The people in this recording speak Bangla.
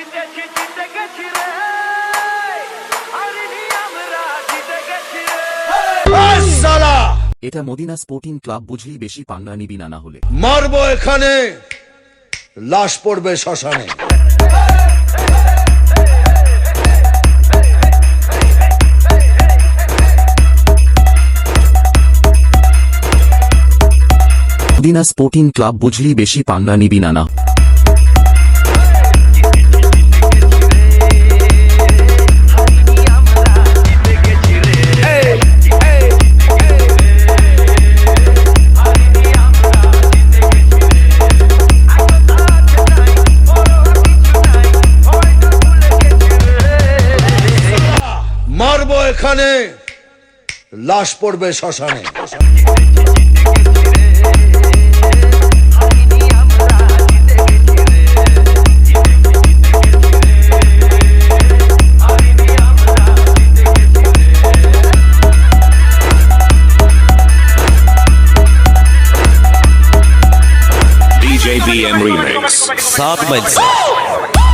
জিতেছি জিতে গেছি রে। এটা মদিনা স্পোর্টিং ক্লাব বুঝলি বেশি পাঙ্গা নিবি না না হলে। মারবো এখানে লাশ পড়বে শ্মশানে। মদিনা স্পোর্টিং ক্লাব বুঝলি বেশি পাঙ্গা নিবি না না। যেখানে লাশ পড়বে শ্মশানে DJBM Remix. Sub Mindset.